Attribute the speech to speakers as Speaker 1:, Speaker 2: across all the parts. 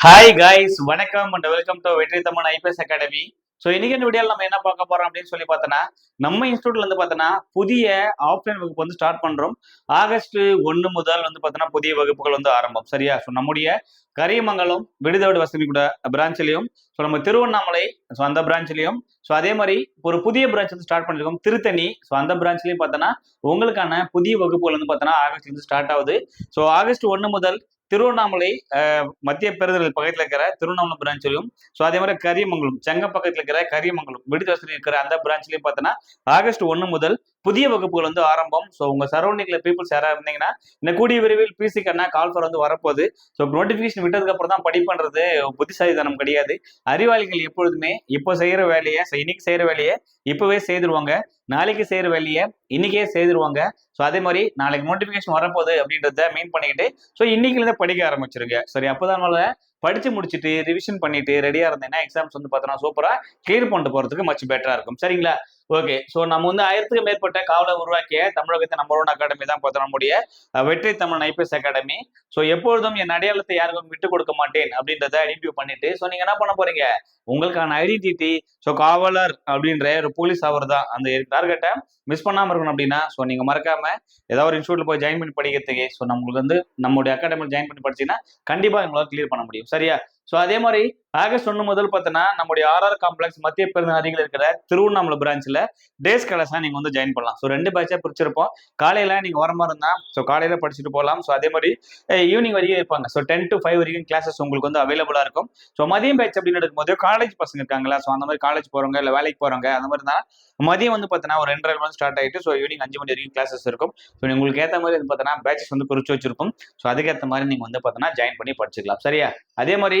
Speaker 1: Hi guys வணக்கம் and welcome to Vetri Tamil IPS academy so இன்னைக்கு இந்த வீடியோவில் நம்ம என்ன பார்க்க போறோம் அப்படின்னு சொல்லி பார்த்தோன்னா நம்ம இன்ஸ்டியூட்ல இருந்து பார்த்தோன்னா புதிய ஆஃப்லைன் வகுப்பு வந்து ஸ்டார்ட் பண்றோம். ஆகஸ்ட் ஒன்று முதல் வந்து பார்த்தோன்னா புதிய வகுப்புகள் வந்து ஆரம்பம். சரியா? ஸோ நம்முடைய கரியமங்கலம் விடுதோடு வசதி கூட பிரான்ச்லையும் ஸோ நம்ம திருவண்ணாமலை ஸோ அந்த பிரான்ச்லையும் ஸோ அதே மாதிரி ஒரு புதிய பிரான்ச் வந்து ஸ்டார்ட் பண்ணிருக்கோம். திருத்தணி ஸோ அந்த பிரான்ச்லையும் பார்த்தோன்னா உங்களுக்கான புதிய வகுப்புகள் வந்து பார்த்தோன்னா ஆகஸ்ட் வந்து ஸ்டார்ட் ஆகுது. ஸோ ஆகஸ்ட் ஒன்று முதல் திருவண்ணாமலை மத்திய பெருந்தல் பக்கத்தில் இருக்கிற திருவண்ணாமலை பிரான்ச்லையும் ஸோ அதே மாதிரி கரியமங்கலம் செங்க பக்கத்தில் இருக்கிற கரியமங்கலம் விடுதலை இருக்கிற அந்த பிரான்ச்லையும் பார்த்தோன்னா ஆகஸ்ட் ஒன்று முதல் புதிய வகுப்புகள் வந்து ஆரம்பம். ஸோ உங்க சரௌண்டிங்ல பீப்புள்ஸ் யாராவது இருந்தீங்கன்னா இந்த கூடிய விரைவில் பிசி கண்ணா கால்ஃபர் வந்து வரப்போகுது. ஸோ நோட்டிஃபிகேஷன் விட்டதுக்கு அப்புறம் தான் படிப்புன்றது புத்திசாலித்தனம் கிடையாது. அறிவாளிகள் எப்பொழுதுமே இப்போ செய்யற வேலையை இன்னைக்கு செய்யற வேலையை இப்பவே செய்திருவாங்க. நாளைக்கு செய்யற வேலையை இன்னைக்கே செய்திருவாங்க. ஸோ அதே மாதிரி நாளைக்கு நோட்டிஃபிகேஷன் வரப்போகுது அப்படின்றத மீன் பண்ணிக்கிட்டு ஸோ இன்னைக்குலேருந்து படிக்க ஆரம்பிச்சிருங்க. சரி அப்போதான் படிச்சு முடிச்சுட்டு ரிவிஷன் பண்ணிட்டு ரெடியா இருந்தேன்னா எக்ஸாம்ஸ் வந்து பார்த்தோன்னா சூப்பரா கிளியர் பண்ணிட்டு போறதுக்கு மச் பெட்டரா இருக்கும். சரிங்களா? ஓகே ஸோ நம்ம வந்து ஆயிரத்துக்கு மேற்பட்ட காவலை உருவாக்கிய தமிழகத்தை நம்பர் ஒன் அகாடமி தான் பார்த்தோம் நம்முடைய வெற்றி தமிழ் ஐபிஎஸ் அகாடமி ஸோ எப்பொழுதும் என் அடையாளத்தை யாருக்கும் விட்டு கொடுக்க மாட்டேன் அப்படின்றத ஐடென்டிஃபை பண்ணிட்டு ஸோ நீங்க என்ன பண்ண போறீங்க? உங்களுக்கான ஐடென்டிட்டி ஸோ காவலர் அப்படின்ற ஒரு போலீஸ் அவர் தான் அந்த டார்கெட்டை மிஸ் பண்ணாம இருக்கணும் அப்படின்னா ஸோ நீங்க மறக்காம ஏதாவது ஒரு இன்ஸ்டியூட்ல போய் ஜாயின் பண்ணி படிக்கிறதுக்கு ஸோ நம்மளுக்கு வந்து நம்மளுடைய அகாடமியில் ஜாயின் பண்ணி படிச்சீங்கன்னா கண்டிப்பா உங்களால் கிளியர் பண்ண முடியும். சரியா? ஸோ அதே மாதிரி ஆகஸ்ட் ஒன்று முதல் பார்த்தோன்னா நம்முடைய ஆர்ஆர் காம்ப்ளெக்ஸ் மத்திய பெருந்த அருகில் இருக்கிற திருவண்ணாமலை பிரான்ச்சில் டேஸ் கிளாஸ்லாம் நீங்கள் வந்து ஜாயின் பண்ணலாம். ஸோ ரெண்டு பேட்சாக பிரிச்சிருப்போம். காலையில் நீங்கள் வர மாதிரி இருந்தால் ஸோ காலையில் படிச்சுட்டு போகலாம். ஸோ அதே மாதிரி ஈவினிங் வரைக்கும் இருப்பாங்க. ஸோ டென் டு ஃபைவ் வரைக்கும் கிளாஸஸ் உங்களுக்கு வந்து அவைலபிளாக இருக்கும். ஸோ மதியம் பேட்ச் அப்படின்னு எடுக்கும்போது காலேஜ் பசங்க இருக்காங்களா ஸோ அந்த மாதிரி காலேஜ் போகிறவங்க இல்லை வேலைக்கு போகிறவங்க அந்த மாதிரி இருந்தால் மதியம் வந்து பார்த்தீங்கன்னா ஒரு ரெண்டரை மணி ஸ்டார்ட் ஆகிட்டு ஸோ ஈவினிங் அஞ்சு மணி வரைக்கும் கிளாஸஸ் இருக்கும். ஸோ உங்களுக்கு ஏற்ற மாதிரி வந்து பார்த்தீங்கன்னா பேட்சஸ் வந்து குறிச்சு வச்சிருக்கும். ஸோ அதுக்கேற்ற மாதிரி நீங்கள் வந்து பார்த்தீங்கன்னா ஜாயின் பண்ணி படிச்சுக்கலாம். சரியா? அதே மாதிரி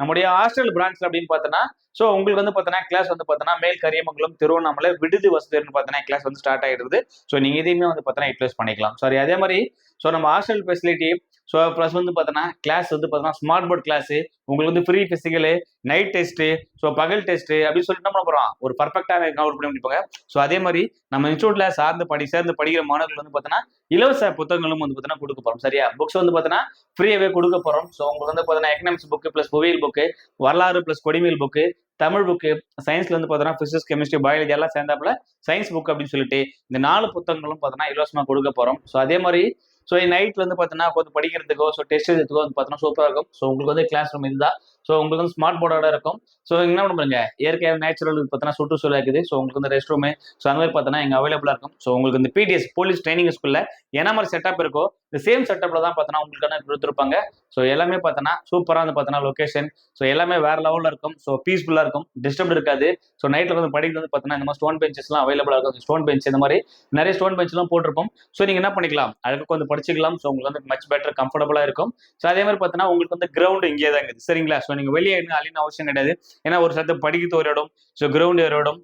Speaker 1: நம்முடைய ஹாஸ்டல் பிரான்ச்ல அப்படின்னு பார்த்தோன்னா ஸோ உங்களுக்கு வந்து பார்த்தோன்னா கிளாஸ் வந்து பார்த்தோன்னா மேல் கரியமங்கலம் திருவண்ணாமலை விடுதி வசதின்னு பார்த்தோன்னா கிளாஸ் வந்து ஸ்டார்ட் ஆகிடுது ஸோ நீங்கள் இதையுமே வந்து பார்த்தோன்னா யூட்டிலைஸ் பண்ணிக்கலாம். சாரி அதே மாதிரி ஸோ நம்ம ஹாஸ்டல் ஃபெசிலிட்டி ஸோ ப்ளஸ் வந்து பார்த்தோன்னா கிளாஸ் வந்து பார்த்தோன்னா ஸ்மார்ட் போர்ட் கிளாஸ் உங்களுக்கு வந்து free physical night test so பகல் டெஸ்ட்டு அப்படின்னு சொல்லிட்டு என்ன பண்ண போகிறோம் ஒரு பர்ஃபெக்டாக கவர் பண்ணி முடிப்பாங்க. ஸோ அதே மாதிரி நம்ம இன்ஸ்டியூட்டில் சார்ந்து படி சேர்ந்து படிக்கிற மாணவர்கள் வந்து பார்த்தோன்னா இலவச புத்தகங்களும் வந்து பார்த்தோன்னா கொடுக்க போகிறோம் சரியா? புக்ஸ் வந்து பார்த்தோன்னா ஃப்ரீயாகவே கொடுக்க போகிறோம் ஸோ உங்களுக்கு வந்து பார்த்தோன்னா எக்கனாமிக்ஸ் புக்கு ப்ளஸ் புவியியல் புக்கு வரலாறு பிளஸ் கொடிமையல் புக்கு தமிழ் புக்கு சயின்ஸ்ல வந்து பார்த்தோன்னா பிசிக்ஸ் கெமிஸ்ட்ரி பயாலஜி எல்லாம் சேர்ந்தாப்புல சயின்ஸ் புக் அப்படின்னு சொல்லிட்டு இந்த நாலு புத்தகங்களும் பார்த்தோன்னா இலவசமாக கொடுக்க போகிறோம் ஸோ அதே மாதிரி ஸோ நைட்ல வந்து பார்த்தோன்னா கொஞ்சம் படிக்கிறதுக்கோ ஸோ டெஸ்ட் எழுதுறதுக்கோ வந்து பார்த்தோன்னா சூப்பராக இருக்கும். ஸோ உங்களுக்கு வந்து கிளாஸ் ரூம் இதுதான். ஸோ உங்களுக்கு வந்து ஸ்மார்ட் போர்டோட இருக்கும். ஸோ என்ன பண்ணுங்க இயற்கையாக நேச்சுரல் பார்த்தீங்கன்னா சுற்றுச்சூழல் இருக்குது. ஸோ உங்களுக்கு வந்து ரெஸ்ட் ரூமு ஸோ அந்த மாதிரி பார்த்தோன்னா இங்கே அவைலபிளாக இருக்கும். ஸோ உங்களுக்கு இந்த பிடிஎஸ் போலீஸ் ட்ரைனிங் ஸ்கூலில் என்ன மாதிரி செட்டப் இருக்கோ இந்த சேம் செட்டப்பில் தான் பார்த்தோன்னா உங்களுக்கான கொடுத்துருப்பாங்க. ஸோ எல்லாமே பார்த்தோன்னா சூப்பராக வந்து பார்த்தோன்னா லொக்கேஷன் ஸோ எல்லாமே வேற லெவலில் இருக்கும். ஸோ பீஸ்ஃபுல்லாக இருக்கும். டிஸ்டர்ப் இருக்காது. ஸோ நைட்டில் வந்து படிக்கிறது வந்து பார்த்தோன்னா இந்த மாதிரி ஸ்டோன் பெஞ்சஸ்லாம் அவைலபிளாக இருக்கும். ஸ்டோன் பெஞ்ச் இந்த மாதிரி நிறைய ஸ்டோன் பெஞ்ச்லாம் போட்டிருப்போம். ஸோ நீங்கள் என்ன பண்ணிக்கலாம்? அழகாக வந்து படிச்சுக்கலாம். ஸோ உங்களுக்கு வந்து மச் பெட்டர் கம்ஃபர்டபுளாக இருக்கும். ஸோ அதே மாதிரி பார்த்தோன்னா உங்களுக்கு வந்து கிரவுண்டு இங்கே தான் இருக்குது. சரிங்களா? ஸோ நீங்கள் வெளியே இன்னும் அழின அவசியம் கிடையாது. ஏன்னா ஒரு சத்து படிக்கிறது ஒரு இடம் ஸோ கிரவுண்ட் ஒரு இடம்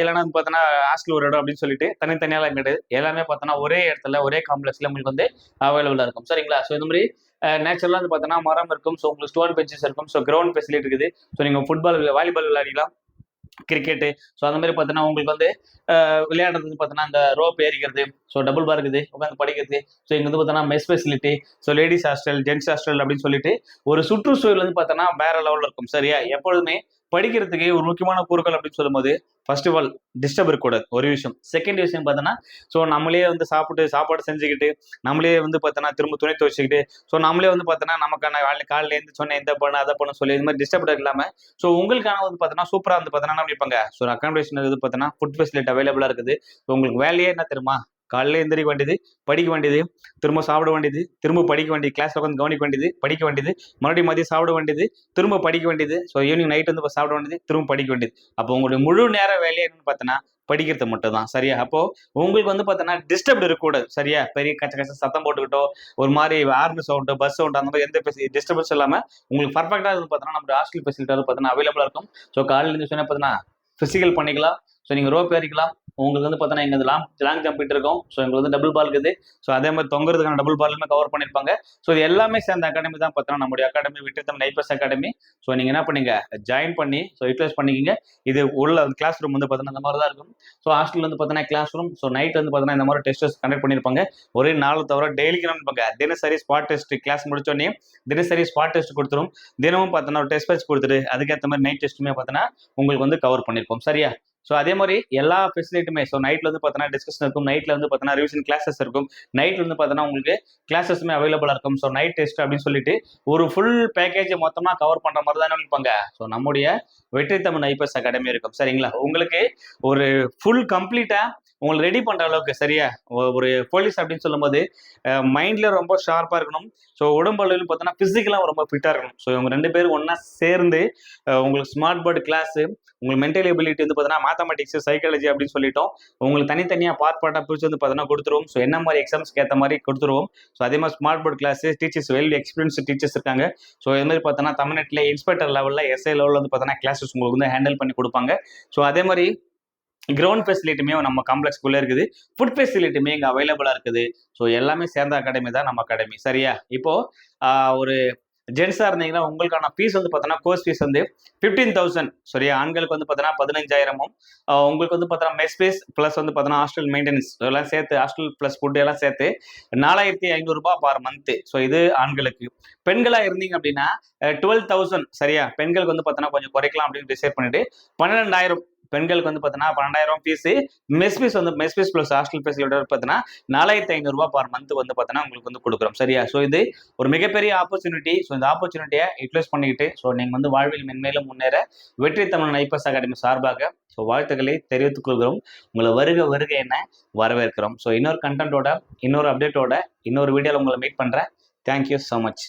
Speaker 1: இல்லைன்னா வந்து பார்த்தோன்னா ஹாஸ்டல் ஒரு இடம் அப்படின்னு சொல்லிட்டு தனித்தனியாலாம் கிடையாது எல்லாமே பார்த்தோன்னா ஒரே இடத்துல ஒரே காம்ப்ளெக்ஸ்ல உங்களுக்கு வந்து அவைலபிளாக இருக்கும். சரிங்களா? ஸோ இந்த மாதிரி நேச்சுரலாக வந்து பார்த்தோன்னா மரம் இருக்கும் ஸோ உங்களுக்கு ஸ்டோன் பெஞ்சஸ் இருக்கும் ஸோ கிரவுண்ட் ஃபெசிலிட்டி இருக்குது. ஸோ நீங்கள் ஃபுட்பால் வாலிபால் விளையாடிக்கலாம். கிரிக்கெட்டு ஸோ அந்த மாதிரி பார்த்தீங்கன்னா உங்களுக்கு வந்து அஹ், விளையாடுறது வந்து அந்த ரோப் ஏறிக்கிறது ஸோ டபுள் பார் இருக்குது உட்காந்து படிக்கிறது. ஸோ இங்கே வந்து பார்த்தோன்னா mess facility so ladies hostel gents hostel அப்படின்னு சொல்லிட்டு ஒரு சுற்றுச்சூழல் வந்து பார்த்தோன்னா வேற லெவலில் இருக்கும். சரியா? எப்பொழுதுமே படிக்கிறதுக்கு ஒரு முக்கியமான கூறுகள் அப்படின்னு சொல்லும்போது ஃபர்ஸ்ட் ஆஃப் ஆல் டிஸ்டர்ப் இருக்கக்கூடாது ஒரு விஷயம். செகண்ட் விஷயம் பார்த்தோன்னா ஸோ நம்மளே வந்து சாப்பிட்டு சாப்பாடு செஞ்சுக்கிட்டு நம்மளே வந்து பார்த்தோன்னா திரும்ப துணி துவச்சிக்கிட்டு ஸோ நம்மளே வந்து பார்த்தோன்னா நமக்கான காலையில் காலையில இருந்து சொன்னேன் இந்த பண்ணு அதை பண்ணு சொல்லி இது மாதிரி டிஸ்டர்ப் இல்லாமல் ஸோ உங்களுக்கான வந்து பார்த்தோன்னா சூப்பராக வந்து பார்த்தோன்னா என்ன பண்ணிப்பாங்க? ஸோ அக்காமடேஷன் இது பார்த்தோன்னா ஃபுட் ஃபெசிலிட்டி அவைலபிளாக இருக்குது. ஸோ உங்களுக்கு வேலையே என்ன தெரியுமா? காலையில எந்திரிக்க வேண்டியது படிக்க வேண்டியது திரும்ப சாப்பிட வேண்டியது திரும்ப படிக்க வேண்டியது கிளாஸ்ல உட்காந்து கவனிக்க வேண்டியது படிக்க வேண்டியது மறுபடியும் மதியம் சாப்பிட வேண்டியது திரும்ப படிக்க வேண்டியது. ஸோ ஈவினிங் நைட் வந்து சாப்பிட வேண்டியது திரும்ப படிக்க வேண்டியது. அப்போ உங்களுடைய முழு நேர வேலையை என்னன்னு பார்த்தோன்னா படிக்கிறது மட்டும் தான் சரியா? அப்போ உங்களுக்கு வந்து பார்த்தோன்னா டிஸ்டர்ப் இருக்கக்கூடாது. சரியா? பெரிய கச்ச கச்ச சத்தம் போட்டுக்கிட்டோ ஒரு மாதிரி ஆர்மி சவுண்டு பஸ் சவுண்ட் அந்த மாதிரி எந்த டிஸ்டர்பன்ஸ் இல்லாமல் உங்களுக்கு பர்ஃபெக்டாக வந்து பார்த்தோன்னா நம்ம ஹாஸ்டல் ஃபெசிலிட்டி வந்து பார்த்தோன்னா அவைலபிளாக இருக்கும். ஸோ காலையில் இருந்து சொன்னால் பார்த்தீங்கன்னா ஃபிசிக்கல் பண்ணிக்கலாம். ஸோ நீங்கள் ரோப் ஏறிக்கலாம். உங்களுக்கு வந்து பார்த்தோன்னா எங்க லாங் லாங் ஜம்ப் இருக்கும். ஸோ எங்களுக்கு வந்து டபுள் பால் இருக்குது. ஸோ அதே மாதிரி தொங்குறதுக்கான டபுள் பாலுமே கவர் பண்ணியிருப்பாங்க ஸோ இது எல்லாமே சேர்ந்த அகாடமி தான் பார்த்தோன்னா நம்முடைய அகாடமி விட்டுத்தம் நைப்பஸ் அகாடமி ஸோ நீங்கள் என்ன பண்ணீங்க? ஜாயின் பண்ணி ஸோ யூட்டிலைஸ் பண்ணிக்கிங்க. இது உள்ள கிளாஸ் ரூம் வந்து பார்த்தோன்னா இந்த மாதிரி தான் இருக்கும் ஸோ ஹாஸ்டல் வந்து பார்த்தோன்னா கிளாஸ் ரூம் ஸோ நைட் வந்து பார்த்தோன்னா இந்த மாதிரி டெஸ்ட் கண்டக்ட் பண்ணியிருப்பாங்க ஒரே நாள் தவிர டெய்லிக்கு இருப்பாங்க தினசரி ஸ்பாட் டெஸ்ட் கிளாஸ் முடிச்சோடனே தினசரி ஸ்பாட் டெஸ்ட் கொடுத்துரும். தினமும் பார்த்தோன்னா ஒரு டெஸ்ட் பேட்ச் கொடுத்துட்டு அதுக்கேற்ற மாதிரி நைட் டெஸ்ட்டுமே பார்த்தோன்னா உங்களுக்கு வந்து கவர் பண்ணியிருப்போம் சரியா? ஸோ அதே மாதிரி எல்லா ஃபெசிலிட்டியுமே ஸோ நைட்ல வந்து பார்த்தோன்னா டிஸ்கஷன் இருக்கும். நைட்ல வந்து பார்த்தோன்னா ரிவிஷன் கிளாஸஸ் இருக்கும். நைட்ல வந்து பார்த்தோன்னா உங்களுக்கு கிளாஸஸுமே அவைலபிளாக இருக்கும். ஸோ நைட் டெஸ்ட் அப்படின்னு சொல்லிட்டு ஒரு ஃபுல் பேக்கேஜ் மொத்தமாக கவர் பண்ணுற மாதிரி தானே இருப்பாங்க. ஸோ நம்முடைய வெற்றி தமிழ் ஐபிஎஸ் அகாடமி இருக்கும். சரிங்களா? உங்களுக்கு ஒரு ஃபுல் கம்ப்ளீட்டாக உங்களை ரெடி பண்ணுற அளவுக்கு சரியா? ஒரு போலீஸ் அப்படின்னு சொல்லும்போது மைண்டில் ரொம்ப ஷார்ப்பாக இருக்கணும். ஸோ உடம்பளவில் பார்த்தோன்னா ஃபிசிக்கலாக ரொம்ப ஃபிட்டாக இருக்கணும். ஸோ இவங்க ரெண்டு பேரும் ஒன்றா சேர்ந்து உங்களுக்கு ஸ்மார்ட் போர்டு கிளாஸு உங்களுக்கு மென்டல் எபிலிட்டி வந்து பார்த்தீங்கன்னா மேத்தமெட்டிக்ஸ் சைக்காலஜி அப்படின்னு சொல்லிட்டோம். உங்களுக்கு தனித்தனியாக பார்ட் பார்ட்டாக பிரித்து வந்து பார்த்தீங்கன்னா கொடுத்துருவோம். ஸோ என்ன மாதிரி எக்ஸாம்ஸ்க்கு ஏற்ற மாதிரி கொடுத்துருவோம். ஸோ அதே மாதிரி smart board class teachers well experience teachers இருக்காங்க. ஸோ இது மாதிரி பார்த்தோன்னா தமிழ்நாட்டில் இன்ஸ்பெக்டர் லெவலில் எஸ்ஐ லெவலில் வந்து பார்த்தீங்கன்னா கிளாஸஸ் உங்களுக்கு வந்து ஹேண்டில் பண்ணி கொடுப்பாங்க. ஸோ அதே மாதிரி கிரவுண்ட் ஃபெசிலிட்டியுமே நம்ம காம்ப்ளெக்ஸ்குள்ளே இருக்குது. ஃபுட் ஃபெசிலிட்டியுமே இங்கே அவைலபிளாக இருக்குது. ஸோ எல்லாமே சேர்ந்த அகாடமி தான் நம்ம அகாடமி சரியா? இப்போ ஒரு ஜென்ஸாக இருந்தீங்கன்னா உங்களுக்கான ஃபீஸ் வந்து பார்த்தோன்னா கோர்ஸ் ஃபீஸ் வந்து ஃபிஃப்டீன் தௌசண்ட் சரியா? ஆண்களுக்கு வந்து பார்த்தோன்னா பதினஞ்சாயிரமும் உங்களுக்கு வந்து பார்த்தோன்னா மெஸ் ஃபீஸ் ப்ளஸ் வந்து பார்த்தோன்னா ஹாஸ்டல் மெயின்டெனன்ஸ் எல்லாம் சேர்த்து ஹாஸ்டல் ப்ளஸ் ஃபுட் எல்லாம் சேர்த்து நாலாயிரத்தி ஐநூறுரூபா பார் மந்த்து ஸோ இது ஆண்களுக்கு. பெண்களாக இருந்தீங்க அப்படின்னா டுவெல் தௌசண்ட் சரியா? பெண்களுக்கு வந்து பார்த்தோன்னா கொஞ்சம் குறைக்கலாம் அப்படின்னு டிசைட் பண்ணிட்டு பன்னெண்டாயிரம் பெண்களுக்கு வந்து பார்த்தீங்கன்னா பன்னெண்டாயிரம் ஃபீஸ் மெஸ் ஃபீஸ் வந்து mess fees plus hostel facility பார்த்தீங்கன்னா நாலாயிரத்தி ஐநூறுரூவா பர் மந்த் வந்து பார்த்தோன்னா உங்களுக்கு வந்து கொடுக்குறோம். சரியா? ஸோ இது ஒரு மிகப்பெரிய ஆப்பர்ச்சுனிட்டி ஸோ இந்த ஆப்பர்ச்சுனிட்டியை யூட்டிலைஸ் பண்ணிக்கிட்டு ஸோ நீங்கள் வந்து வாழ்வில் மென்மேலும் முன்னேற வெற்றி தமிழ் ஐபிஎஸ் அகாடமி சார்பாக ஸோ வாழ்த்துக்களை தெரிவித்துக் கொள்கிறோம். உங்களை வருக வருக என்ன வரவேற்கிறோம். ஸோ இன்னொரு கண்டென்ட்டோட இன்னொரு அப்டேட்டோட இன்னொரு வீடியோவில் உங்களை மீட் பண்ணுறேன் தேங்க்யூ ஸோ மச்